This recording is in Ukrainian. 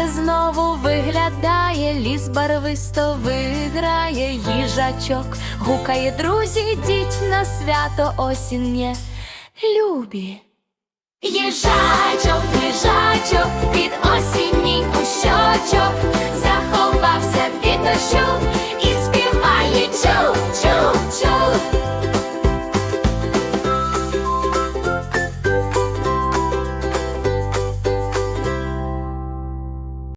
сонце знову виглядає, ліс барвисто виграє, їжачок, гукає друзі, йдіть на свято осіннє, любі. Їжачок, їжачок, під осінній кущочок